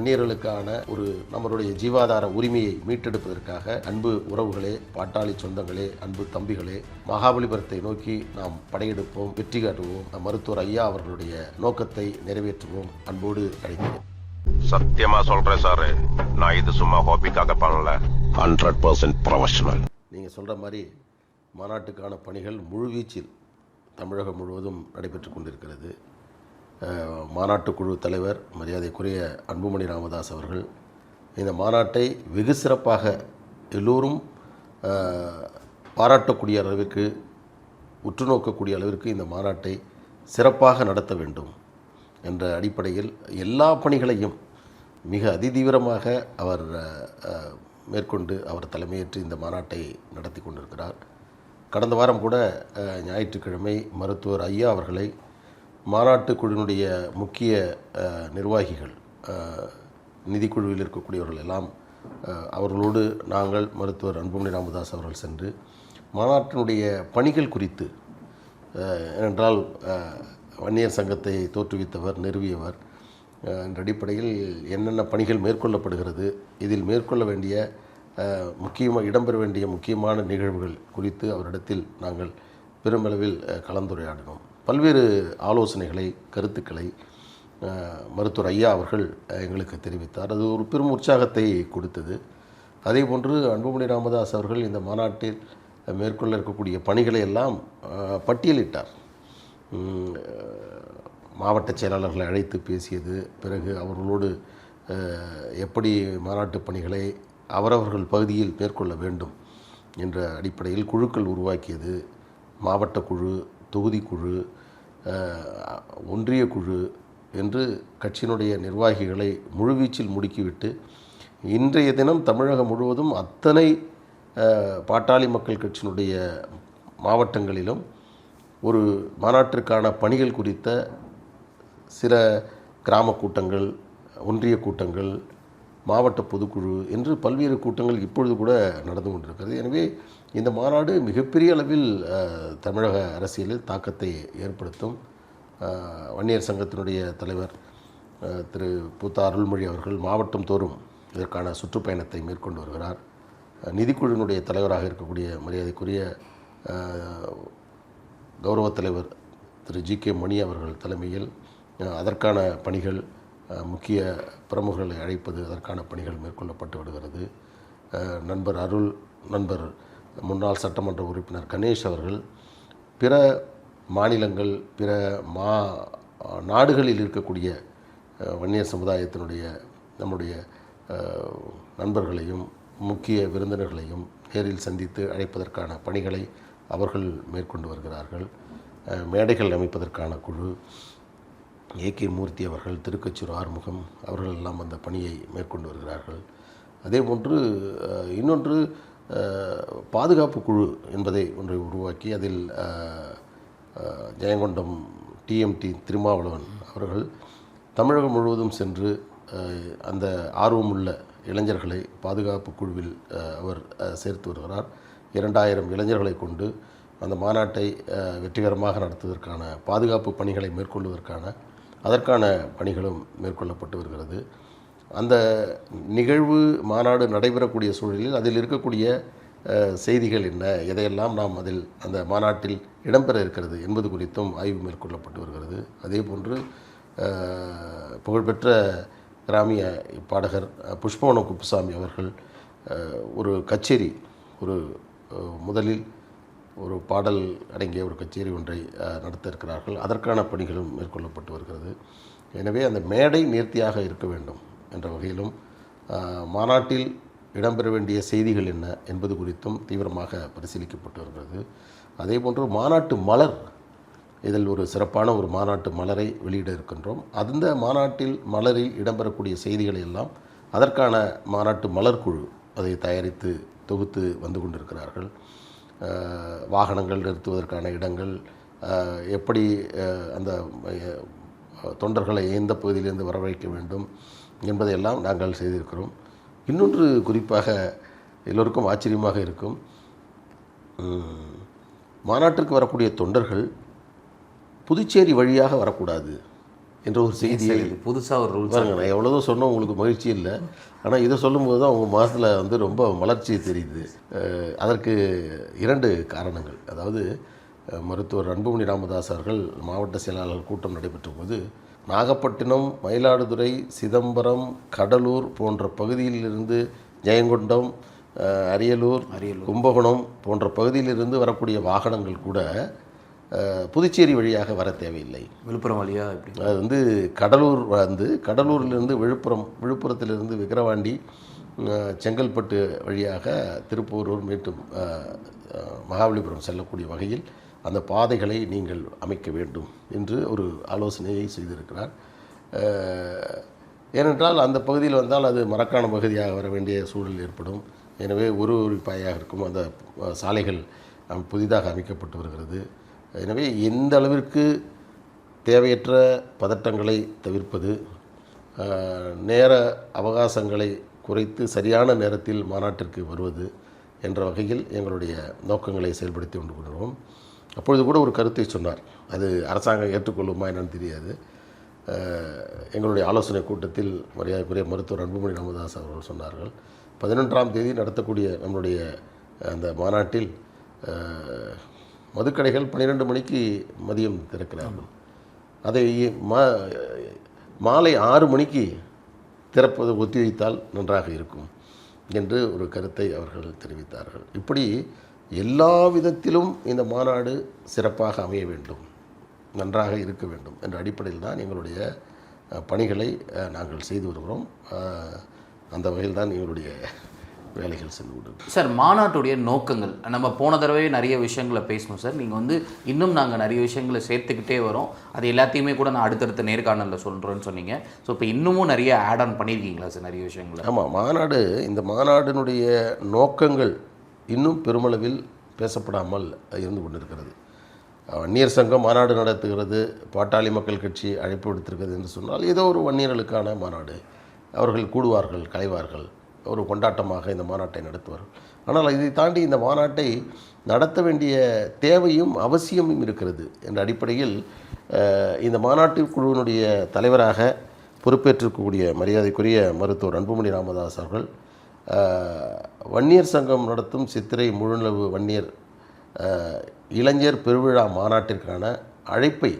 வன்னியர்களுக்கான ஒரு நம்மளுடைய ஜீவாதார உரிமையை மீட்டெடுப்பதற்காக அன்பு உறவுகளே பாட்டாளி சொந்தங்களே அன்பு தம்பிகளே மகாபலிபுரத்தை நோக்கி நாம் படையெடுப்போம் வெற்றி காட்டுவோம். மருத்துவர் ஐயா அவர்களுடைய நோக்கத்தை நிறைவேற்றுவோம். அன்போடு அழைக்கிறேன் சத்தியமா சொல்றேன் சார். நான் இது சும்மா ஹாபிக்காக பண்ணல. Hundred percent professional. நீங்கள் சொல்கிற மாதிரி மாநாட்டுக்கான பணிகள் முழுவீச்சில் தமிழகம் முழுவதும் நடைபெற்று கொண்டிருக்கிறது. மாநாட்டு குழு தலைவர் மரியாதைக்குரிய அன்புமணி ராமதாஸ் அவர்கள் இந்த மாநாட்டை வெகு சிறப்பாக எல்லோரும் பாராட்டக்கூடிய அளவிற்கு உற்று நோக்கக்கூடிய அளவிற்கு இந்த மாநாட்டை சிறப்பாக நடத்த வேண்டும் என்ற அடிப்படையில் எல்லா பணிகளையும் மிக அதிதீவிரமாக அவர் மேற்கொண்டு அவர் தலைமையேற்று இந்த மாநாட்டை நடத்தி கொண்டிருக்கிறார். கடந்த வாரம் கூட ஞாயிற்றுக்கிழமை மருத்துவர் ஐயா அவர்களை மாநாட்டு குழுவினுடைய முக்கிய நிர்வாகிகள் நிதிக்குழுவில் இருக்கக்கூடியவர்கள் எல்லாம் அவர்களோடு நாங்கள் மருத்துவர் அன்புமணி ராமதாஸ் அவர்கள் சென்று மாநாட்டினுடைய பணிகள் குறித்து என்றால் ஏனென்றால் வன்னியர் சங்கத்தை தோற்றுவித்தவர் நிறுவியவர் என்ற அடிப்படையில் என்னென்ன பணிகள் மேற்கொள்ளப்படுகிறது இதில் மேற்கொள்ள வேண்டிய முக்கியமாக இடம்பெற வேண்டிய முக்கியமான நிகழ்வுகள் குறித்து அவரிடத்தில் நாங்கள் பெருமளவில் கலந்துரையாடினோம். பல்வேறு ஆலோசனைகளை கருத்துக்களை மருத்துவர் ஐயா அவர்கள் எங்களுக்கு தெரிவித்தார். அது ஒரு பெரும் உற்சாகத்தை கொடுத்தது. அதே போன்று அன்புமணி ராமதாஸ் அவர்கள் இந்த மாநாட்டில் மேற்கொள்ள இருக்கக்கூடிய பணிகளை எல்லாம் பட்டியலிட்டார். மாவட்ட செயலாளர்களை அழைத்து பேசியது பிறகு அவர்களோடு எப்படி மாநாட்டு பணிகளை அவரவர்கள் பகுதியில் மேற்கொள்ள வேண்டும் என்ற அடிப்படையில் குழுக்கள் உருவாக்கியது. மாவட்ட குழு தொகுதி குழு ஒன்றிய குழு என்று கட்சியினுடைய நிர்வாகிகளை முழுவீச்சில் முடுக்கிவிட்டு இன்றைய தினம் தமிழகம் முழுவதும் அத்தனை பாட்டாளி மக்கள் கட்சியினுடைய மாவட்டங்களிலும் ஒரு மாநாட்டிற்கான பணிகள் குறித்த சில கிராம கூட்டங்கள் ஒன்றிய கூட்டங்கள் மாவட்ட பொதுக்குழு என்று பல்வேறு கூட்டங்கள் இப்பொழுது கூட நடந்து கொண்டிருக்கிறது. எனவே இந்த மாநாடு மிகப்பெரிய அளவில் தமிழக அரசியலில் தாக்கத்தை ஏற்படுத்தும். வன்னியர் சங்கத்தினுடைய தலைவர் திரு பூத்தா அருள்மொழி அவர்கள் மாவட்டம் தோறும் இதற்கான சுற்றுப்பயணத்தை மேற்கொண்டு வருகிறார். நிதிக்குழுவினுடைய தலைவராக இருக்கக்கூடிய மரியாதைக்குரிய கௌரவ தலைவர் திரு ஜி கே மணி அவர்கள் தலைமையில் அதற்கான பணிகள் முக்கிய பிரமுகர்களை அழைப்பது அதற்கான பணிகள் மேற்கொள்ளப்பட்டு வருகிறது. நண்பர் அருள் நண்பர் முன்னாள் சட்டமன்ற உறுப்பினர் கணேஷ் அவர்கள் பிற மாநிலங்கள் பிற மா நாடுகளில் இருக்கக்கூடிய வன்னிய வன்னியர் சமுதாயத்தினுடைய நம்முடைய நண்பர்களையும் முக்கிய விருந்தினர்களையும் நேரில் சந்தித்து அழைப்பதற்கான பணிகளை அவர்கள் மேற்கொண்டு வருகிறார்கள். மேடைகள் அமைப்பதற்கான குழு ஏகே மூர்த்தி அவர்கள் திருக்கச்சூர் ஆறுமுகம் அவர்கள் எல்லாம் அந்த பணியை மேற்கொண்டு வருகிறார்கள். அதே போன்று இன்னொன்று பாதுகாப்பு குழு என்பதை ஒன்றை உருவாக்கி அதில் ஜெயங்கொண்டம் டிஎம்டி திருமாவளவன் அவர்கள் தமிழகம் முழுவதும் சென்று அந்த ஆர்வமுள்ள இளைஞர்களை பாதுகாப்பு குழுவில் அவர் சேர்த்து வருகிறார். இரண்டாயிரம் இளைஞர்களை கொண்டு அந்த மாநாட்டை வெற்றிகரமாக நடத்துவதற்கான பாதுகாப்பு பணிகளை மேற்கொள்வதற்கான அதற்கான பணிகளும் மேற்கொள்ளப்பட்டு வருகிறது. அந்த நிகழ்வு மாநாடு நடைபெறக்கூடிய சூழலில் அதில் இருக்கக்கூடிய செய்திகள் என்ன? எதையெல்லாம் நாம் அதில் அந்த மாநாட்டில் இடம்பெற இருக்கிறது என்பது குறித்தும் ஆய்வு மேற்கொள்ளப்பட்டு வருகிறது. அதே போன்று புகழ்பெற்ற கிராமிய பாடகர் புஷ்பவன புஷ்பவனம் குப்புசாமி அவர்கள் ஒரு கச்சேரி ஒரு முதலில் ஒரு பாடல் அடங்கிய ஒரு கச்சேரி ஒன்றை நடத்த இருக்கிறார்கள். அதற்கான பணிகளும் மேற்கொள்ளப்பட்டு வருகிறது. எனவே அந்த மேடை நேர்த்தியாக இருக்க வேண்டும். என்ற வகையிலும் மாநாட்டில் இடம்பெற வேண்டிய செய்திகள் என்ன என்பது குறித்தும் தீவிரமாக பரிசீலிக்கப்பட்டு வருகிறது. அதேபோன்று மாநாட்டு மலர் இதில் ஒரு சிறப்பான ஒரு மாநாட்டு மலரை வெளியிட இருக்கின்றோம். அந்த மாநாட்டில் மலரில் இடம்பெறக்கூடிய செய்திகளை எல்லாம் அதற்கான மாநாட்டு மலர் குழு அதை தயாரித்து தொகுத்து வந்து கொண்டிருக்கிறார்கள். வாகனங்கள் நிறுத்துவதற்கான இடங்கள் எப்படி அந்த தொண்டர்களை எந்த பகுதியிலிருந்து வரவழைக்க வேண்டும் என்பதையெல்லாம் நாங்கள் செய்திருக்கிறோம். இன்னொன்று குறிப்பாக எல்லோருக்கும் ஆச்சரியமாக இருக்கும். மாநாட்டிற்கு வரக்கூடிய தொண்டர்கள் புதுச்சேரி வழியாக வரக்கூடாது என்ற ஒரு செய்தியை புதுசாக ஒரு பாருங்க நான் எவ்வளோதோ சொன்னோம் உங்களுக்கு மகிழ்ச்சி இல்லை. ஆனால் இதை சொல்லும்போது தான் உங்கள் மாதத்தில் வந்து ரொம்ப மலர்ச்சி தெரியுது. அதற்கு இரண்டு காரணங்கள். அதாவது மருத்துவர் அன்புமணி ராமதாஸ் அவர்கள் மாவட்ட செயலாளர் கூட்டம் நடைபெற்ற போது நாகப்பட்டினம் மயிலாடுதுறை சிதம்பரம் கடலூர் போன்ற பகுதியிலிருந்து ஜெயங்கொண்டம் அஹ் அரியலூர் கும்பகோணம் போன்ற பகுதியிலிருந்து வரக்கூடிய வாகனங்கள் கூட புதுச்சேரி வழியாக வர தேவையில்லை. விழுப்புரம் வழியா எப்படி? அது வந்து கடலூர் வந்து கடலூரிலிருந்து விழுப்புரம் விழுப்புரத்திலிருந்து விக்கிரவாண்டி செங்கல்பட்டு வழியாக திருப்பூரூர் மீண்டும் மகாபலிபுரம் செல்லக்கூடிய வகையில் அந்த பாதைகளை நீங்கள் அமைக்க வேண்டும் என்று ஒரு ஆலோசனையை செய்திருக்கிறார். ஏனென்றால் அந்த பகுதியில் வந்தால் அது மரக்கான பகுதியாக வர வேண்டிய சூழல் ஏற்படும். எனவே ஒரு ஒரு பாயாக இருக்கும். அந்த சாலைகள் புதிதாக அமைக்கப்பட்டு வருகிறது. எனவே எந்த அளவிற்கு தேவையற்ற பதட்டங்களை தவிர்ப்பது நேர அவகாசங்களை குறைத்து சரியான நேரத்தில் மாநாட்டிற்கு வருவது என்ற வகையில் எங்களுடைய நோக்கங்களை செயல்படுத்தி கொண்டு கொள்கிறோம் அப்பொழுது கூட ஒரு கருத்தை சொன்னார். அது அரசாங்கம் ஏற்றுக்கொள்ளுமா என்னன்னு தெரியாது. எங்களுடைய ஆலோசனை கூட்டத்தில் மரியாதைக்குரிய மருத்துவர் அன்புமணி ராமதாஸ் அவர்கள் சொன்னார்கள். பதினொன்றாம் தேதி நடத்தக்கூடிய நம்மளுடைய அந்த மாநாட்டில் மதுக்கடைகள் பன்னிரெண்டு மணிக்கு மதியம் திறக்கிறார்கள். அதை மா மாலை ஆறு மணிக்கு திறப்பது ஒத்திவைத்தால் நன்றாக இருக்கும் என்று ஒரு கருத்தை அவர்கள் தெரிவித்தார்கள். இப்படி எல்லா விதத்திலும் இந்த மாநாடு சிறப்பாக அமைய வேண்டும் நன்றாக இருக்க வேண்டும் என்ற அடிப்படையில் தான் எங்களுடைய பணிகளை நாங்கள் செய்து வருகிறோம். அந்த வகையில் தான் எங்களுடைய வேலைகள் சென்று கொண்டு சார் மாநாட்டுடைய நோக்கங்கள். நம்ம போன தடவை நிறைய விஷயங்களை பேசணும் சார். நீங்கள் வந்து இன்னும் நாங்கள் நிறைய விஷயங்களை சேர்த்துக்கிட்டே வரோம். அது எல்லாத்தையுமே கூட நான் அடுத்தடுத்த நேர்காணலில் சொல்கிறேன்னு சொன்னீங்க. ஸோ இப்போ இன்னமும் நிறைய ஆட் ஆன் பண்ணியிருக்கீங்களா சார் நிறைய விஷயங்களை? ஆமாம் மாநாடு இந்த மாநாடினுடைய நோக்கங்கள் இன்னும் பெருமளவில் பேசப்படாமல் இருந்து கொண்டிருக்கிறது. வன்னியர் சங்கம் மாநாடு நடத்துகிறது பாட்டாளி மக்கள் கட்சி அழைப்பு விடுத்திருக்கிறது என்று சொன்னால் ஏதோ ஒரு வன்னியர்களுக்கான மாநாடு. அவர்கள் கூடுவார்கள் கலைவார்கள் ஒரு கொண்டாட்டமாக இந்த மாநாட்டை நடத்துவார்கள். ஆனால் இதை தாண்டி இந்த மாநாட்டை நடத்த வேண்டிய தேவையும் அவசியமும் இருக்கிறது என்ற அடிப்படையில் இந்த மாநாட்டு குழுவினுடைய தலைவராக பொறுப்பேற்றிருக்கக்கூடிய மரியாதைக்குரிய மருத்துவர் அன்புமணி ராமதாஸ் அவர்கள் வன்னியர் சங்கம் நடத்தும் சித்திரை முழுநிலவு வன்னியர் இளைஞர் பெருவிழா மாநாட்டிற்கான அழைப்பை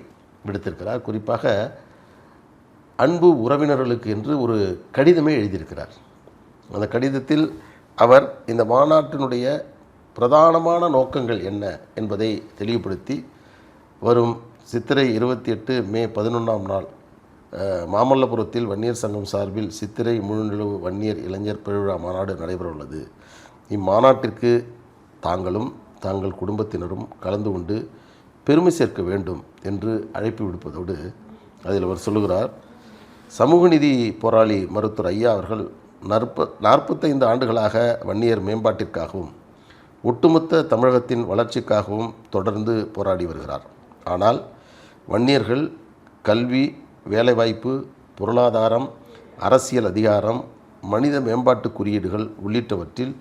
விடுத்திருக்கிறார். குறிப்பாக அன்பு உறவினர்களுக்கு என்று ஒரு கடிதமே எழுதியிருக்கிறார். அந்த கடிதத்தில் அவர் இந்த மாநாட்டினுடைய பிரதானமான நோக்கங்கள் என்ன என்பதை தெளிவுபடுத்தி வரும் சித்திரை இருபத்தி எட்டு மே பதினொன்றாம் நாள் மாமல்லபுரத்தில் வன்னியர் சங்கம் சார்பில் சித்திரை முழுநிலவு வன்னியர் இளைஞர் பெருவிழா மாநாடு நடைபெறவுள்ளது. இம்மாநாட்டிற்கு தாங்களும் தாங்கள் குடும்பத்தினரும் கலந்து கொண்டு பெருமை சேர்க்க வேண்டும் என்று அழைப்பு விடுப்பதோடு அதில் அவர் சொல்லுகிறார் சமூக நீதி போராளி மருத்துவர் ஐயா அவர்கள் நற்ப நாற்பத்தைந்து ஆண்டுகளாக வன்னியர் மேம்பாட்டிற்காகவும் ஒட்டுமொத்த தமிழகத்தின் வளர்ச்சிக்காகவும் தொடர்ந்து போராடி வருகிறார். ஆனால் வன்னியர்கள் கல்வி வேலைவாய்ப்பு பொருளாதாரம் அரசியல் அதிகாரம் மனித மேம்பாட்டு குறியீடுகள் உள்ளிட்டவற்றில்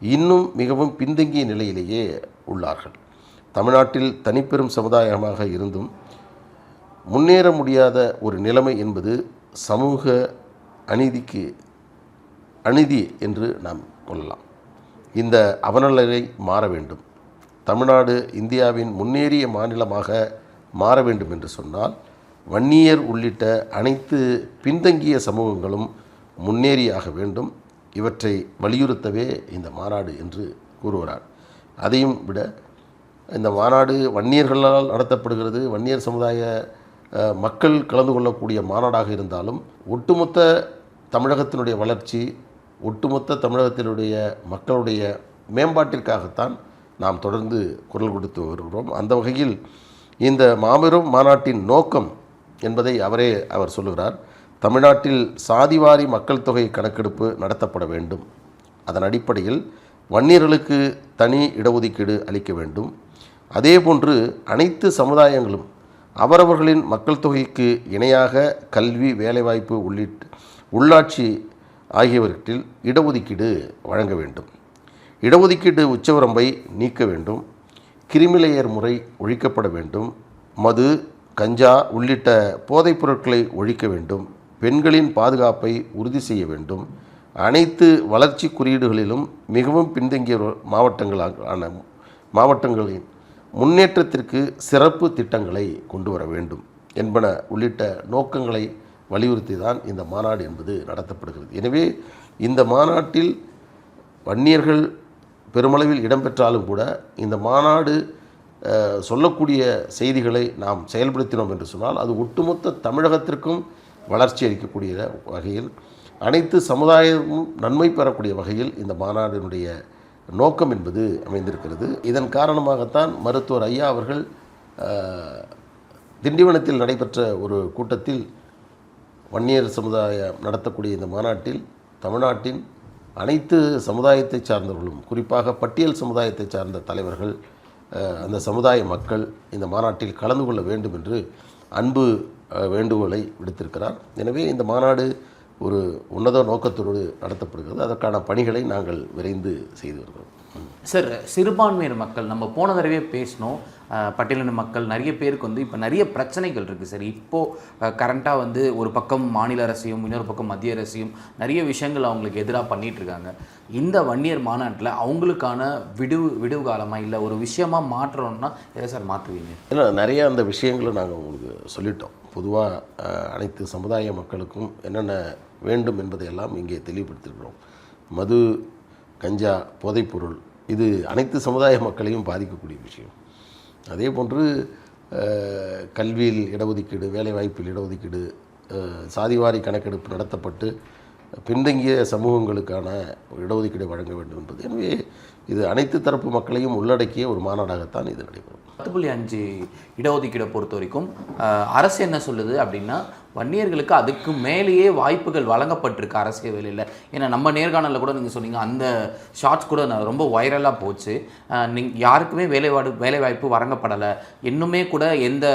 இன்னும் மிகவும் பின்தங்கிய நிலையிலேயே உள்ளார்கள். தமிழ்நாட்டில் தனிப்பெரும் சமுதாயமாக இருந்தும் முன்னேற முடியாத ஒரு நிலைமை என்பது சமூக அநீதிக்கு அநீதி என்று நாம் கொள்ளலாம். இந்த அவநலரை மாற வேண்டும். தமிழ்நாடு இந்தியாவின் முன்னேறிய மாநிலமாக மாற வேண்டும் என்று சொன்னால் வன்னியர் உள்ளிட்ட அனைத்து பின்தங்கிய சமூகங்களும் முன்னேறியாக வேண்டும். இவற்றை வலியுறுத்தவே இந்த மாநாடு என்று கூறுகிறார். அதையும் விட இந்த மாநாடு வன்னியர்களால் நடத்தப்படுகிறது. வன்னியர் சமுதாய மக்கள் கலந்து கொள்ளக்கூடிய மாநாடாக இருந்தாலும் ஒட்டுமொத்த தமிழகத்தினுடைய வளர்ச்சி ஒட்டுமொத்த தமிழகத்தினுடைய மக்களுடைய மேம்பாட்டிற்காகத்தான் நாம் தொடர்ந்து குரல் கொடுத்து வருகிறோம். அந்த வகையில் இந்த மாபெரும் மாநாட்டின் நோக்கம் என்பதை அவரே அவர் சொல்லுகிறார். தமிழ்நாட்டில் சாதிவாரி மக்கள் தொகை கணக்கெடுப்பு நடத்தப்பட வேண்டும். அதன் அடிப்படையில் வன்னியர்களுக்கு தனி இடஒதுக்கீடு அளிக்க வேண்டும். அதேபோன்று அனைத்து சமுதாயங்களும் அவரவர்களின் மக்கள் தொகைக்கு இணையாக கல்வி வேலைவாய்ப்பு உள்ளிட்ட உள்ளாட்சி ஆகியவற்றில் இடஒதுக்கீடு வழங்க வேண்டும். இடஒதுக்கீடு உச்சவரம்பை நீக்க வேண்டும். கிரிமிலேயர் முறை ஒழிக்கப்பட வேண்டும். மது கஞ்சா உள்ளிட்ட போதைப் பொருட்களை ஒழிக்க வேண்டும். பெண்களின் பாதுகாப்பை உறுதி செய்ய வேண்டும். அனைத்து வளர்ச்சி குறியீடுகளிலும் மிகவும் பின்தங்கிய மாவட்டங்களான மாவட்டங்களின் முன்னேற்றத்திற்கு சிறப்பு திட்டங்களை கொண்டு வர வேண்டும் என்பன உள்ளிட்ட நோக்கங்களை வலியுறுத்தி தான் இந்த மாநாடு என்பது நடத்தப்படுகிறது. எனவே இந்த மாநாட்டில் வன்னியர்கள் பெருமளவில் இடம்பெற்றாலும் கூட இந்த மாநாடு சொல்லக்கூடிய செய்திகளை நாம் செயல்படுத்தினோம் என்று சொன்னால் அது ஒட்டுமொத்த தமிழகத்திற்கும் வளர்ச்சி அளிக்கக்கூடிய வகையில் அனைத்து சமுதாயமும் நன்மை பெறக்கூடிய வகையில் இந்த மாநாடினுடைய நோக்கம் என்பது அமைந்திருக்கிறது. இதன் காரணமாகத்தான் மருத்துவர் ஐயா அவர்கள் திண்டிவனத்தில் நடைபெற்ற ஒரு கூட்டத்தில் வன்னியர் சமுதாயம் நடத்தக்கூடிய இந்த மாநாட்டில் தமிழ்நாட்டின் அனைத்து சமுதாயத்தை சார்ந்தவர்களும் குறிப்பாக பட்டியல் சமுதாயத்தை சார்ந்த தலைவர்கள் அந்த சமுதாய மக்கள் இந்த மாநாட்டில் கலந்து கொள்ள வேண்டும் என்று அன்பு வேண்டுகோளை விடுத்திருக்கிறார். எனவே இந்த மாநாடு ஒரு உன்னத நோக்கத்தோடு நடத்தப்படுகிறது. அதற்கான பணிகளை நாங்கள் விரைந்து செய்து வருகிறோம். சார் சிறுபான்மையினர் மக்கள் நம்ம போன தடவையே பேசினோம். பட்டியலின மக்கள் நிறைய பேருக்கு வந்து இப்போ நிறைய பிரச்சனைகள் இருக்குது சார். இப்போது கரண்ட்டாக வந்து ஒரு பக்கம் மாநில அரசையும் இன்னொரு பக்கம் மத்திய அரசையும் நிறைய விஷயங்கள் அவங்களுக்கு எதிராக பண்ணிகிட்ருக்காங்க இந்த வன்னியர் மாநாட்டில் அவங்களுக்கான விடுவு விடுவு காலமாக இல்லை ஒரு விஷயமாக மாற்றணும்னா எதை சார் மாற்றுவீங்க? இல்லை நிறைய அந்த விஷயங்களை நாங்கள் உங்களுக்கு சொல்லிட்டோம். பொதுவாக அனைத்து சமுதாய மக்களுக்கும் என்னென்ன வேண்டும் என்பதையெல்லாம் இங்கே தெளிவுபடுத்திருக்கிறோம் மது கஞ்சா போதைப்பொருள் இது அனைத்து சமுதாய மக்களையும் பாதிக்கக்கூடிய விஷயம். அதே போன்று கல்வியில் இடஒதுக்கீடு வேலைவாய்ப்பில் இடஒதுக்கீடு சாதிவாரி கணக்கெடுப்பு நடத்தப்பட்டு பின்தங்கிய சமூகங்களுக்கான இடஒதுக்கீடு வழங்க வேண்டும் என்பது. எனவே இது அனைத்து தரப்பு மக்களையும் உள்ளடக்கிய ஒரு மாநாடாகத்தான் இது நடைபெறும். பத்து புள்ளி அஞ்சு இடஒதுக்கீடை பொறுத்த வரைக்கும் அரசு என்ன சொல்லுது அப்படின்னா வன்னியர்களுக்கு அதுக்கு மேலேயே வாய்ப்புகள் வழங்கப்பட்டிருக்கு அரசியல் வேலையில். ஏன்னா நம்ம நேர்காணலில் கூட நீங்கள் சொன்னீங்க அந்த ஷார்ட்ஸ் கூட நான் ரொம்ப வைரலாக போச்சு. நீங் யாருக்குமே வேலைவாடு வேலைவாய்ப்பு வழங்கப்படலை. இன்னுமே கூட எந்த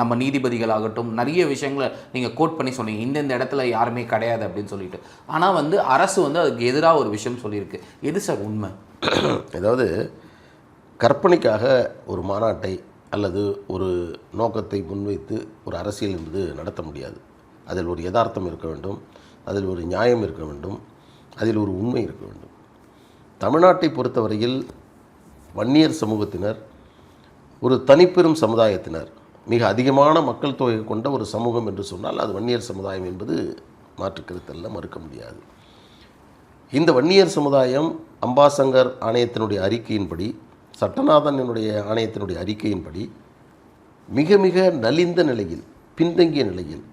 நம்ம நீதிபதிகள் ஆகட்டும் நிறைய விஷயங்களை நீங்கள் கோட் பண்ணி சொன்னீங்க. இந்தந்த இடத்துல யாருமே கிடையாது அப்படின்னு சொல்லிட்டு. ஆனால் வந்து அரசு வந்து அதுக்கு எதிராக ஒரு விஷயம் சொல்லியிருக்கு. எது சார் உண்மை? அதாவது கற்பனைக்காக ஒரு மாநாட்டை அல்லது ஒரு நோக்கத்தை முன்வைத்து ஒரு அரசியல் என்பது நடத்த முடியாது. அதில் ஒரு யதார்த்தம் இருக்க வேண்டும் அதில் ஒரு நியாயம் இருக்க வேண்டும் அதில் ஒரு உண்மை இருக்க வேண்டும். தமிழ்நாட்டை பொறுத்தவரையில் வன்னியர் சமூகத்தினர் ஒரு தனிப்பெரும் சமுதாயத்தினர் மிக அதிகமான மக்கள் தொகை கொண்ட ஒரு சமூகம் என்று சொன்னால் அது வன்னியர் சமுதாயம் என்பது மாற்றுக்கருத்தல்ல மறுக்க முடியாது. இந்த வன்னியர் சமுதாயம் அம்பாசங்கர் ஆணையத்தினுடைய அறிக்கையின்படி சட்டநாதனுடைய ஆணையத்தினுடைய அறிக்கையின்படி மிக மிக நலிந்த நிலையில் பின்தங்கிய நிலையில்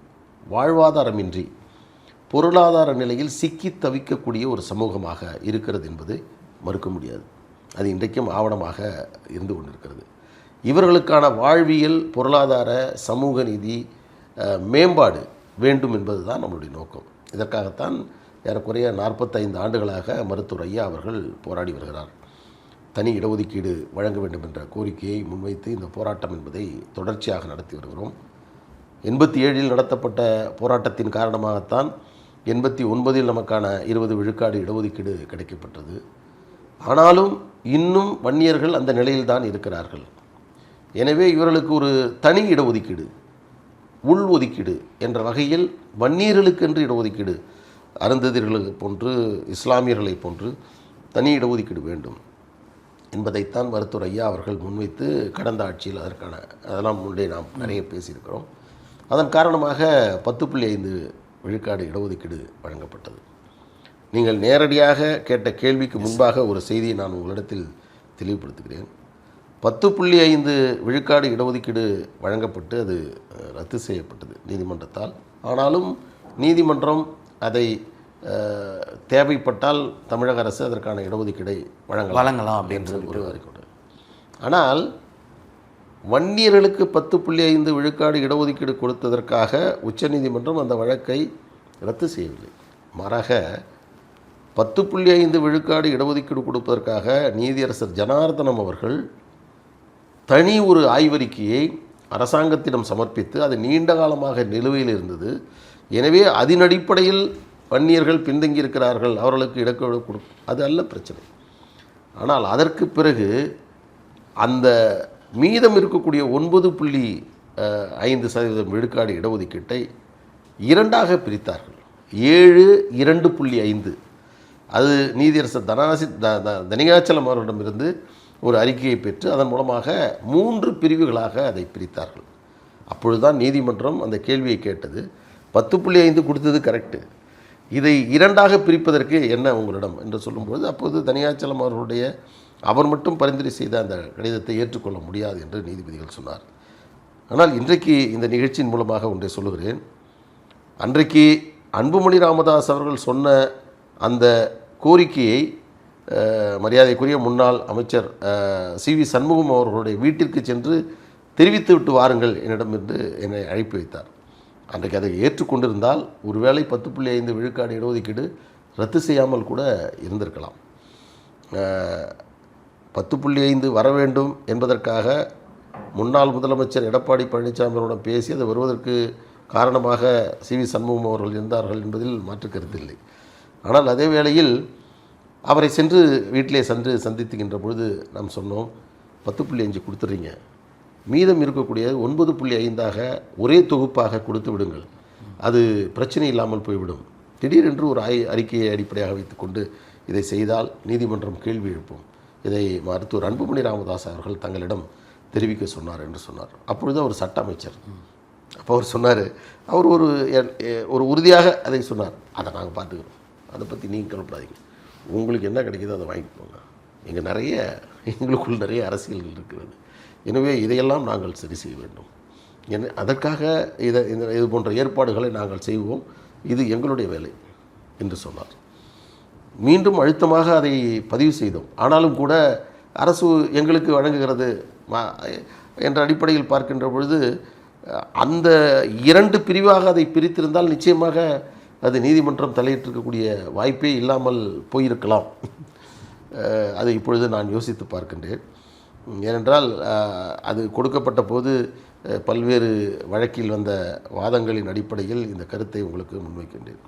வாழ்வாதாரமின்றி பொருளாதார நிலையில் சிக்கி தவிக்கக்கூடிய ஒரு சமூகமாக இருக்கிறது என்பது மறுக்க முடியாது. அது இன்றைக்கும் ஆவணமாக இருந்து கொண்டிருக்கிறது. இவர்களுக்கான வாழ்வியல் பொருளாதார சமூக நீதி மேம்பாடு வேண்டும் என்பது தான் நம்மளுடைய நோக்கம். இதற்காகத்தான் ஏறக்குறைய நாற்பத்தைந்து ஆண்டுகளாக மருத்துவர் ஐயா அவர்கள் போராடி வருகிறார். தனி இடஒதுக்கீடு வழங்க வேண்டும் என்ற கோரிக்கையை முன்வைத்து இந்த போராட்டம் என்பதை தொடர்ச்சியாக நடத்தி வருகிறோம். எண்பத்தி ஏழில் நடத்தப்பட்ட போராட்டத்தின் காரணமாகத்தான் எண்பத்தி ஒன்பதில் நமக்கான இருபது விழுக்காடு இடஒதுக்கீடு கிடைக்கப்பட்டது. ஆனாலும் இன்னும் வன்னியர்கள் அந்த நிலையில்தான் இருக்கிறார்கள். எனவே இவர்களுக்கு ஒரு தனி இடஒதுக்கீடு உள் ஒதுக்கீடு என்ற வகையில் வன்னியர்களுக்கென்று இடஒதுக்கீடு அருந்ததிர்களுக்கு போன்று இஸ்லாமியர்களைப் போன்று தனி இடஒதுக்கீடு வேண்டும். என்பதைத்தான் மருத்துவர் ஐயா அவர்கள் முன்வைத்து கடந்த ஆட்சியில் அதற்கான அதெல்லாம் முன்னே நாம் நிறைய பேசியிருக்கிறோம். அதன் காரணமாக பத்து புள்ளி ஐந்து விழுக்காடு இடஒதுக்கீடு வழங்கப்பட்டது. நீங்கள் நேரடியாக கேட்ட கேள்விக்கு முன்பாக ஒரு செய்தியை நான் உங்களிடத்தில் தெளிவுபடுத்துகிறேன். பத்து புள்ளி ஐந்து விழுக்காடு இடஒதுக்கீடு வழங்கப்பட்டு அது ரத்து செய்யப்பட்டது நீதிமன்றத்தால். ஆனாலும் நீதிமன்றம் அதை தேவைப்பட்டால் தமிழக அரசு அதற்கான இடஒதுக்கீடை வழங்கலாம் வழங்கலாம் அப்படின்னு ஒரு அறிக்கை ஆனால் வன்னியர்களுக்கு பத்து புள்ளி ஐந்து விழுக்காடு இடஒதுக்கீடு கொடுத்ததற்காக உச்சநீதிமன்றம் அந்த வழக்கை ரத்து செய்யவில்லை. மாறாக பத்து புள்ளி ஐந்து விழுக்காடு இடஒதுக்கீடு கொடுப்பதற்காக நீதியரசர் ஜனார்தனம் அவர்கள் தனி ஒரு ஆய்வறிக்கையை அரசாங்கத்திடம் சமர்ப்பித்து அது நீண்ட காலமாக நிலுவையில் இருந்தது. எனவே அதன் அடிப்படையில் வன்னியர்கள் பின்தங்கியிருக்கிறார்கள் அவர்களுக்கு இடஒதுக்கீடு கொடு அது அல்ல பிரச்சனை. ஆனால் அதற்கு பிறகு அந்த மீதம் இருக்கக்கூடிய ஒன்பது புள்ளி ஐந்து சதவீதம் விழுக்காடு இடஒதுக்கீட்டை இரண்டாக பிரித்தார்கள். ஏழு இரண்டு புள்ளி ஐந்து. அது நீதியரசர் தனாசி த த- தனிகாச்சலம் அவர்களிடமிருந்து ஒரு அறிக்கையை பெற்று அதன் மூலமாக மூன்று பிரிவுகளாக அதை பிரித்தார்கள். அப்பொழுதுதான் நீதிமன்றம் அந்த கேள்வியை கேட்டது. பத்து புள்ளி ஐந்து கொடுத்தது கரெக்டு இதை இரண்டாக பிரிப்பதற்கு என்ன உங்களிடம் என்று சொல்லும்போது அப்போது தனியாச்சலம் அவர்களுடைய அவர் மட்டும் பரிந்துரை செய்த அந்த கடிதத்தை ஏற்றுக்கொள்ள முடியாது என்று நீதிபதிகள் சொன்னார். ஆனால் இன்றைக்கு இந்த நிகழ்ச்சியின் மூலமாக ஒன்றை சொல்லுகிறேன். அன்றைக்கு அன்புமணி ராமதாஸ் அவர்கள் சொன்ன அந்த கோரிக்கையை மரியாதைக்குரிய முன்னாள் அமைச்சர் சி வி சண்முகம் அவர்களுடைய வீட்டிற்கு சென்று தெரிவித்து விட்டு வாருங்கள் என்னிடம் என்று என்னை அழைப்பு வைத்தார். அன்றைக்கு அதை ஏற்றுக்கொண்டிருந்தால் ஒருவேளை பத்து புள்ளி ஐந்து விழுக்காடு இடஒதுக்கீடு ரத்து செய்யாமல் கூட இருந்திருக்கலாம். பத்து புள்ளி ஐந்து வர வேண்டும் என்பதற்காக முன்னாள் முதலமைச்சர் எடப்பாடி பழனிசாமி அவருடன் பேசி அது வருவதற்கு காரணமாக சி வி சண்முகம் அவர்கள் இருந்தார்கள் என்பதில் மாற்று கருத்தில்லை ஆனால் அதே வேளையில் அவரை சென்று வீட்டிலே சென்று சந்தித்துகின்ற பொழுது நாம் சொன்னோம் பத்து புள்ளி அஞ்சு கொடுத்துறீங்க மீதம் இருக்கக்கூடிய ஒன்பது புள்ளி ஐந்தாக ஒரே தொகுப்பாக கொடுத்து விடுங்கள். அது பிரச்சனை இல்லாமல் போய்விடும். திடீரென்று ஒரு ஐ அறிக்கையை அடிப்படையாக வைத்துக்கொண்டு இதை செய்தால் நீதிமன்றம் கேள்வி எழுப்பும். இதை மருத்துவர் அன்புமணி ராமதாஸ் அவர்கள் தங்களிடம் தெரிவிக்க சொன்னார் என்று சொன்னார். அப்பொழுது அவர் சட்ட அமைச்சர். அப்போ அவர் சொன்னார் அவர் ஒரு ஒரு உறுதியாக அதை சொன்னார். அதை நாங்கள் பார்த்துக்கிறோம். அதை பற்றி நீங்கள் கவலைப்படாதீங்க. உங்களுக்கு என்ன கிடைக்குதோ அதை வாங்கிக்கோங்க இங்கே நிறைய எங்களுக்குள் நிறைய அரசியல்கள் இருக்கிறது. எனவே இதையெல்லாம் நாங்கள் சரி செய்ய வேண்டும். என அதற்காக இதை இந்த இது போன்ற ஏற்பாடுகளை நாங்கள் செய்வோம். இது எங்களுடைய வேலை என்று சொன்னார். மீண்டும் அழுத்தமாக அதை பதிவு செய்தோம். ஆனாலும் கூட அரசு எங்களுக்கு வழங்குகிறது. என்ற அடிப்படையில் பார்க்கின்ற பொழுது அந்த இரண்டு பிரிவாக அதை பிரித்திருந்தால் நிச்சயமாக அது நீதிமன்றம் தலையிட்டிருக்கக்கூடிய வாய்ப்பே இல்லாமல் போயிருக்கலாம். அதை இப்பொழுது நான் யோசித்து பார்க்கின்றேன். ஏனென்றால் அது கொடுக்கப்பட்ட போது பல்வேறு வழக்கில் வந்த வாதங்களின் அடிப்படையில் இந்த கருத்தை உங்களுக்கு முன்வைக்கின்றேன்.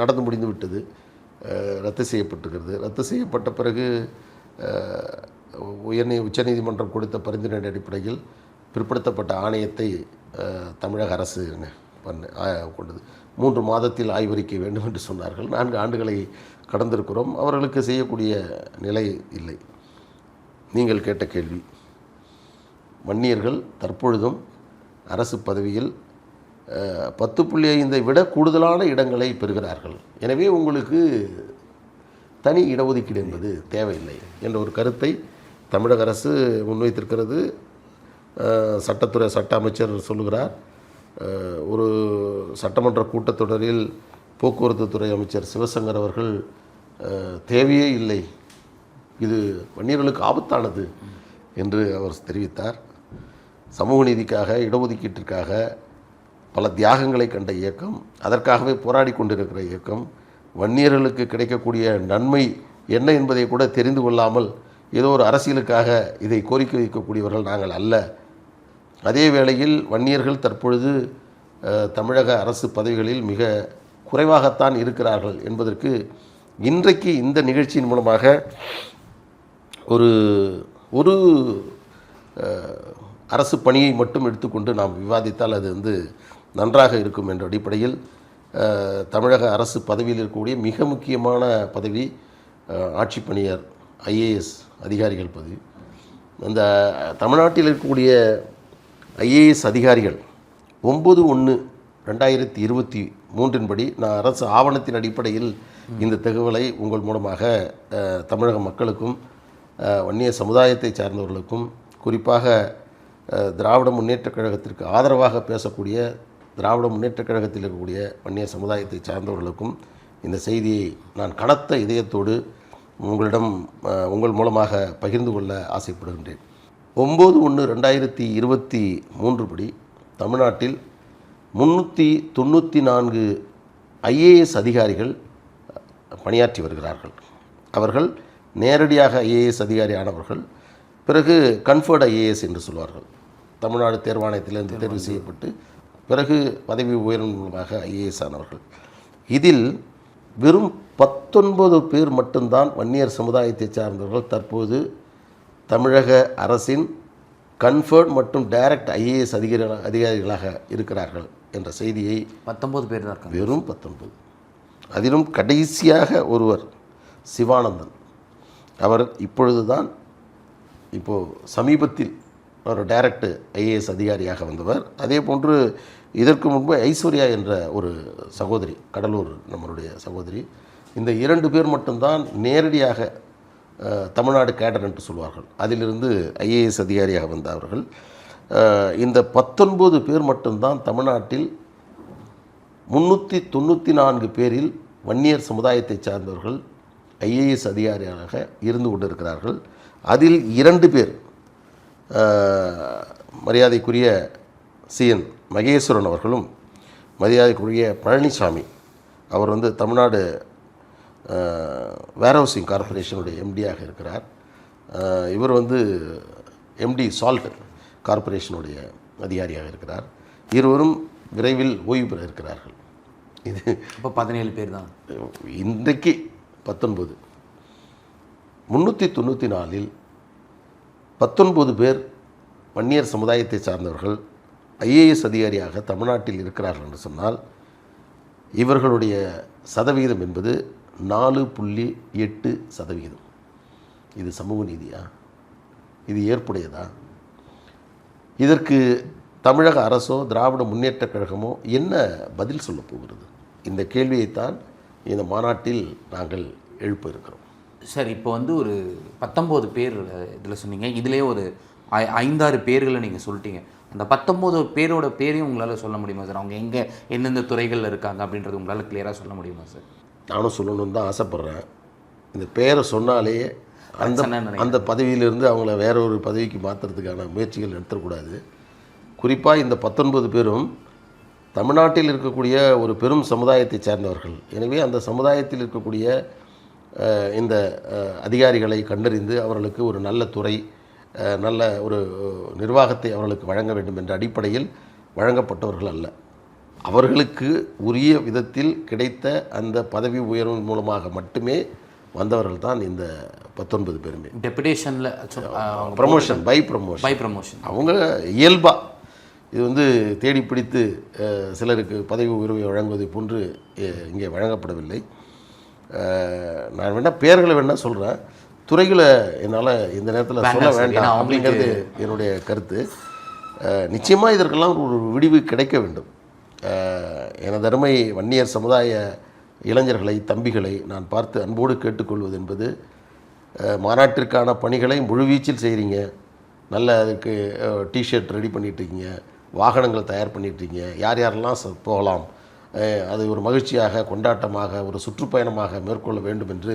நடந்து முடிந்து விட்டது. ரத்து செய்யப்பட்டிருக்கிறது. ரத்து செய்யப்பட்ட பிறகு உயர்நீ உச்சநீதிமன்றம் கொடுத்த பரிந்துரையின் அடிப்படையில் பிற்படுத்தப்பட்ட ஆணையத்தை தமிழக அரசு பண்ண கொண்டது. மூன்று மாதத்தில் ஆய்வறிக்கை வேண்டும் என்று சொன்னார்கள். நான்கு ஆண்டுகளை கடந்திருக்கிறோம். அவர்களுக்கு செய்யக்கூடிய நிலை இல்லை. நீங்கள் கேட்ட கேள்வி. வன்னியர்கள் தற்பொழுதும் அரசு பதவியில் பத்து புள்ளி ஐந்தை விட கூடுதலான இடங்களை பெறுகிறார்கள். எனவே உங்களுக்கு தனி இடஒதுக்கீடு என்பது தேவையில்லை என்ற ஒரு கருத்தை தமிழக அரசு முன்வைத்திருக்கிறது. சட்டத்துறை சட்ட அமைச்சர் சொல்லுகிறார். ஒரு சட்டமன்ற கூட்டத்தொடரில் போக்குவரத்து துறை அமைச்சர் சிவசங்கர் அவர்கள் தேவையே இல்லை இது வன்னியர்களுக்கு ஆபத்தானது என்று அவர் தெரிவித்தார். சமூக நீதிக்காக இடஒதுக்கீட்டிற்காக பல தியாகங்களை கண்ட இயக்கம் அதற்காகவே போராடி கொண்டிருக்கிற இயக்கம் வன்னியர்களுக்கு கிடைக்கக்கூடிய நன்மை என்ன என்பதை கூட தெரிந்து கொள்ளாமல் ஏதோ ஒரு அரசியலுக்காக இதை கோரிக்கை வைக்கக்கூடியவர்கள் நாங்கள் அல்ல. அதே வேளையில் வன்னியர்கள் தற்பொழுது தமிழக அரசு பதவிகளில் மிக குறைவாகத்தான் இருக்கிறார்கள் என்பதற்கு இன்றைக்கு இந்த நிகழ்ச்சியின் மூலமாக ஒரு ஒரு அரசு பணியை மட்டும் எடுத்துக்கொண்டு நாம் விவாதித்தால் அது வந்து நன்றாக இருக்கும் என்ற அடிப்படையில் தமிழக அரசு பதவியில் இருக்கக்கூடிய மிக முக்கியமான பதவி ஆட்சி பணியார் பணியர் ஐஏஎஸ் அதிகாரிகள் பதவி. அந்த தமிழ்நாட்டில் இருக்கக்கூடிய ஐஏஎஸ் அதிகாரிகள் ஒம்பது ஒன்று ரெண்டாயிரத்தி இருபத்தி மூன்றின்படி நான் அரசு ஆவணத்தின் அடிப்படையில் இந்த தகவலை உங்கள் மூலமாக தமிழக மக்களுக்கும் வன்னிய சமுதாயத்தை சார்ந்தவர்களுக்கும் குறிப்பாக திராவிட முன்னேற்றக் கழகத்திற்கு ஆதரவாக பேசக்கூடிய திராவிட முன்னேற்றக் கழகத்தில் இருக்கக்கூடிய வன்னிய சமுதாயத்தை சார்ந்தவர்களுக்கும் இந்த செய்தியை நான் கனத்த இதயத்தோடு உங்களிடம் உங்கள் மூலமாக பகிர்ந்து கொள்ள ஆசைப்படுகின்றேன். ஒம்பது ஒன்று ரெண்டாயிரத்தி இருபத்தி மூன்று படி தமிழ்நாட்டில் முந்நூற்றி தொண்ணூற்றி நான்கு ஐஏஎஸ் அதிகாரிகள் பணியாற்றி வருகிறார்கள். அவர்கள் நேரடியாக ஐஏஎஸ் அதிகாரி ஆனவர்கள் பிறகு கன்ஃபர்ட் ஐஏஎஸ் என்று சொல்வார்கள். தமிழ்நாடு தேர்வாணையத்திலிருந்து தேர்வு செய்யப்பட்டு பிறகு பதவி உயர்வு மூலமாக ஐஏஎஸ் ஆனவர்கள். இதில் வெறும் பத்தொன்பது பேர் மட்டும்தான் வன்னியர் சமுதாயத்தை சார்ந்தவர்கள். தற்போது தமிழக அரசின் கன்ஃபர்ட் மற்றும் டைரக்ட் ஐஏஎஸ் அதிகாரி அதிகாரிகளாக இருக்கிறார்கள் என்ற செய்தியை பத்தொம்போது பேர் தான் வெறும் பத்தொன்பது. அதிலும் கடைசியாக ஒருவர் சிவானந்தன். அவர் இப்பொழுது தான் இப்போது சமீபத்தில் ஒரு டைரக்ட் ஐஏஎஸ் அதிகாரியாக வந்தவர். அதே போன்று இதற்கு முன்பு ஐஸ்வர்யா என்ற ஒரு சகோதரி கடலூர் நம்மளுடைய சகோதரி இந்த இரண்டு பேர் மட்டும்தான் நேரடியாக தமிழ்நாடு கேடர் என்று சொல்வார்கள். அதிலிருந்து ஐஏஎஸ் அதிகாரியாக வந்தவர்கள் இந்த பத்தொன்பது பேர் மட்டும்தான் தமிழ்நாட்டில் முன்னூற்றி தொண்ணூற்றி நான்கு பேரில் வன்னியர் சமுதாயத்தைச் சார்ந்தவர்கள் ஐஏஎஸ் அதிகாரியாக இருந்து கொண்டிருக்கிறார்கள். அதில் இரண்டு பேர் மரியாதைக்குரிய சிஎன் மகேஸ்வரன் அவர்களும் மரியாதைக்குரிய பழனிசாமி அவர் வந்து தமிழ்நாடு வேர்ஹவுசிங் கார்ப்பரேஷனுடைய எம்டியாக இருக்கிறார். இவர் வந்து எம்டி சால்ட் கார்ப்பரேஷனுடைய அதிகாரியாக இருக்கிறார். இருவரும் விரைவில் ஓய்வு பெற இருக்கிறார்கள். இது இப்போ பதினேழு பேர் தான். இன்றைக்கு பத்தொன்பது. முந்நூற்றி தொண்ணூற்றி நாலில் பத்தொன்பது பேர் வன்னியர் சமுதாயத்தை சார்ந்தவர்கள் ஐஏஎஸ் அதிகாரியாக தமிழ்நாட்டில் இருக்கிறார்கள் என்று சொன்னால் இவர்களுடைய சதவிகிதம் என்பது நாலு புள்ளி எட்டு சதவிகிதம் இது சமூக நீதியா? இது ஏற்புடையதா? இதற்கு தமிழக அரசோ திராவிட முன்னேற்றக் கழகமோ என்ன பதில் சொல்லப் போகிறது? இந்த கேள்வியைத்தான் இந்த மாநாட்டில் நாங்கள் எழுப்ப இருக்கிறோம் சார் இப்போ வந்து ஒரு பத்தொம்போது பேர் இதில் சொன்னீங்க. இதுலேயே ஒரு ஐ ஐந்தாறு பேர்களை நீங்கள் சொல்லிட்டீங்க. அந்த பத்தொம்போது பேரோட பேரையும் உங்களால் சொல்ல முடியுமா சார்? அவங்க எங்கே எந்தெந்த துறைகளில் இருக்காங்க அப்படின்றது உங்களால் கிளியராக சொல்ல முடியுமா சார்? நானும் சொல்லணும்னு தான் ஆசைப்பட்றேன். இந்த பேரை சொன்னாலே அந்த. அந்த பதவியிலிருந்து அவங்கள வேற ஒரு பதவிக்கு மாற்றுறதுக்கான முயற்சிகள் எடுத்துடக்கூடாது. குறிப்பாக இந்த பத்தொன்பது பேரும் தமிழ்நாட்டில் இருக்கக்கூடிய ஒரு பெரும் சமுதாயத்தை சேர்ந்தவர்கள். எனவே அந்த சமுதாயத்தில் இருக்கக்கூடிய இந்த அதிகாரிகளை கண்டறிந்து அவர்களுக்கு ஒரு நல்ல துறை நல்ல ஒரு நிர்வாகத்தை அவர்களுக்கு வழங்க வேண்டும் என்ற அடிப்படையில் வழங்கப்பட்டவர்கள் அல்ல. அவர்களுக்கு உரிய விதத்தில் கிடைத்த அந்த பதவி உயர்வு மூலமாக மட்டுமே வந்தவர்கள் தான் இந்த பத்தொன்பது பேருமே. டெபுடேஷனில் promotion by promotion by promotion அவங்க இயல்பாக இது வந்து தேடி பிடித்து சிலருக்கு பதவி உயர்வை வழங்குவதை போன்று இங்கே வழங்கப்படவில்லை. நான் வேணால் பேர்களை வேணால் சொல்கிறேன் துறைகளை என்னால் இந்த நேரத்தில் சொல்ல வேண்டாம் அப்படிங்கிறது என்னுடைய கருத்து. நிச்சயமாக இதற்கெல்லாம் ஒரு விடிவு கிடைக்க வேண்டும். எனது அருமை வன்னியர் சமுதாய இளைஞர்களை தம்பிகளை நான் பார்த்து அன்போடு கேட்டுக்கொள்வது என்பது மாநாட்டிற்கான பணிகளை முழுவீச்சில் செய்கிறீங்க நல்ல அதுக்கு டிஷர்ட் ரெடி பண்ணிட்டுருக்கீங்க வாகனங்கள் தயார் பண்ணிட்டுருக்கீங்க யார் யாரெல்லாம் போகலாம். அது ஒரு மகிழ்ச்சியாக கொண்டாட்டமாக ஒரு சுற்றுப்பயணமாக மேற்கொள்ள வேண்டும் என்று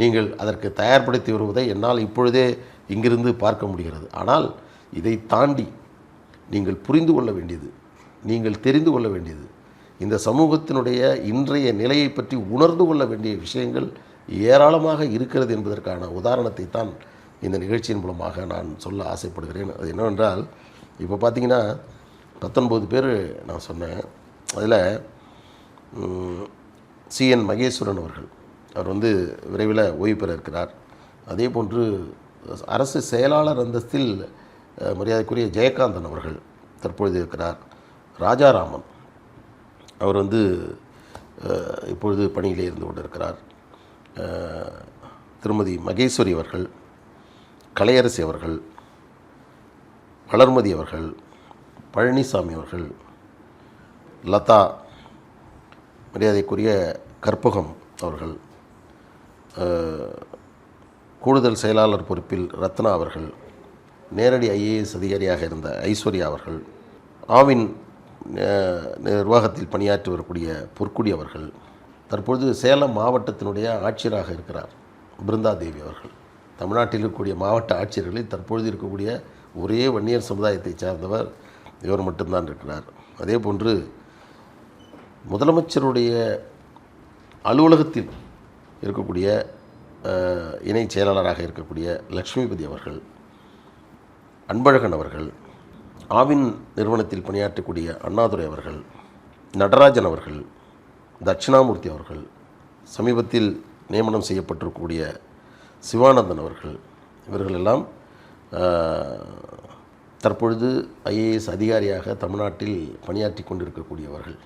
நீங்கள் அதற்கு தயார்படுத்தி வருவதை என்னால் இப்பொழுதே இங்கிருந்து பார்க்க முடிகிறது. ஆனால் இதை தாண்டி நீங்கள் புரிந்து கொள்ள வேண்டியது நீங்கள் தெரிந்து கொள்ள வேண்டியது இந்த சமூகத்தினுடைய இன்றைய நிலையை பற்றி உணர்ந்து கொள்ள வேண்டிய விஷயங்கள் ஏராளமாக இருக்கிறது என்பதற்கான உதாரணத்தை தான் இந்த நிகழ்ச்சியின் மூலமாக நான் சொல்ல ஆசைப்படுகிறேன். அது என்னவென்றால் இப்போ பார்த்தீங்கன்னா பத்தொன்பது பேர் நான் சொன்னேன். அதில் சிஎன் மகேஸ்வரன் அவர்கள். அவர் வந்து விரைவில் ஓய்வு பெற இருக்கிறார். அதே போன்று அரசு செயலாளர் அந்தஸ்தில் மரியாதைக்குரிய ஜெயகாந்தன் அவர்கள் தற்பொழுது இருக்கிறார். ராஜாராமன். அவர் வந்து இப்பொழுது பணியிலே இருந்து கொண்டிருக்கிறார். திருமதி மகேஸ்வரி அவர்கள் கலையரசி அவர்கள் வளர்மதி அவர்கள் பழனிசாமி அவர்கள் லதா மரியாதைக்குரிய கற்பகம் அவர்கள் கூடுதல் செயலாளர் பொறுப்பில் ரத்னா அவர்கள் நேரடி ஐஏஎஸ் அதிகாரியாக இருந்த ஐஸ்வர்யா அவர்கள் ஆவின் நிர்வாகத்தில் பணியாற்றி வரக்கூடிய பொற்குடி அவர்கள் தற்பொழுது சேலம் மாவட்டத்தினுடைய ஆட்சியராக இருக்கிறார் பிருந்தாதேவி அவர்கள். தமிழ்நாட்டில் இருக்கக்கூடிய மாவட்ட ஆட்சியர்களில் தற்பொழுது இருக்கக்கூடிய ஒரே வன்னியர் சமுதாயத்தைச் சார்ந்தவர் இவர் மட்டும்தான் இருக்கிறார். அதே போன்று முதலமைச்சருடைய அலுவலகத்தில் இருக்கக்கூடிய இணை இணைச் செயலாளராக இருக்கக்கூடிய லக்ஷ்மிபதி அவர்கள் அன்பழகன் அவர்கள் ஆவின் நிறுவனத்தில் பணியாற்றக்கூடிய அண்ணாதுரை அவர்கள் நடராஜன் அவர்கள் தட்சிணாமூர்த்தி அவர்கள் சமீபத்தில் நியமனம் செய்யப்பட்டிருக்கக்கூடிய சிவானந்தன் அவர்கள் இவர்களெல்லாம் தற்பொழுது ஐஏஎஸ் அதிகாரியாக தமிழ்நாட்டில் பணியாற்றி கொண்டிருக்கக்கூடியவர்கள்.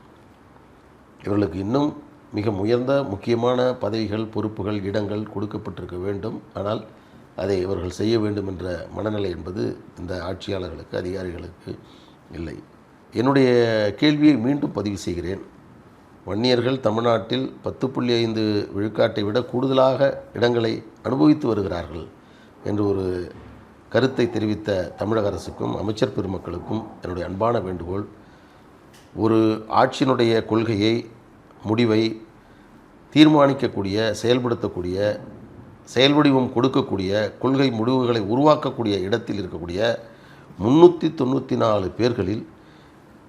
இவர்களுக்கு இன்னும் மிக உயர்ந்த முக்கியமான பதவிகள் பொறுப்புகள் இடங்கள் கொடுக்கப்பட்டிருக்க வேண்டும். ஆனால் அதை இவர்கள் செய்ய வேண்டும் என்ற மனநிலை என்பது இந்த ஆட்சியாளர்களுக்கு அதிகாரிகளுக்கு இல்லை. என்னுடைய கேள்வியை மீண்டும் பதிவு செய்கிறேன். வன்னியர்கள் தமிழ்நாட்டில் பத்து புள்ளி ஐந்து விழுக்காட்டை விட கூடுதலாக இடங்களை அனுபவித்து வருகிறார்கள் என்று ஒரு கருத்தை தெரிவித்த தமிழக அரசுக்கும் அமைச்சர் பெருமக்களுக்கும் என்னுடைய அன்பான வேண்டுகோள். ஒரு ஆட்சியினுடைய கொள்கையை முடிவை தீர்மானிக்கக்கூடிய செயல்படுத்தக்கூடிய செயல்வடிவம் கொடுக்கக்கூடிய கொள்கை முடிவுகளை உருவாக்கக்கூடிய இடத்தில் இருக்கக்கூடிய முந்நூற்றி தொண்ணூற்றி நாலு பேர்களில்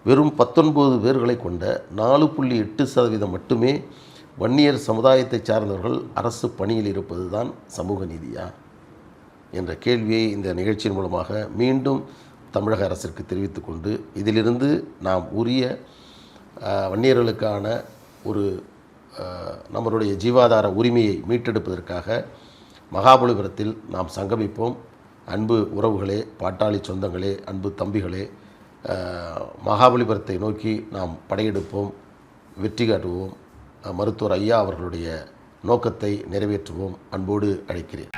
வெறும் பத்தொன்பது பேர்களை கொண்ட நாலு புள்ளி எட்டு சதவீதம் மட்டுமே வன்னியர் சமுதாயத்தை சார்ந்தவர்கள் அரசு பணியில் இருப்பது தான் சமூக நீதியாக என்ற கேள்வியை இந்த நிகழ்ச்சியின் மூலமாக மீண்டும் தமிழக அரசிற்கு தெரிவித்து கொண்டு இதிலிருந்து நாம் உரிய வன்னியர்களுக்கான ஒரு நம்மளுடைய ஜீவாதார உரிமையை மீட்டெடுப்பதற்காக மகாபலிபுரத்தில் நாம் சங்கமிப்போம். அன்பு உறவுகளே பாட்டாளி சொந்தங்களே அன்பு தம்பிகளே மகாபலிபுரத்தை நோக்கி நாம் படையெடுப்போம் வெற்றி காட்டுவோம். மருத்துவர் ஐயா அவர்களுடைய நோக்கத்தை நிறைவேற்றுவோம். அன்போடு அழைக்கிறேன்.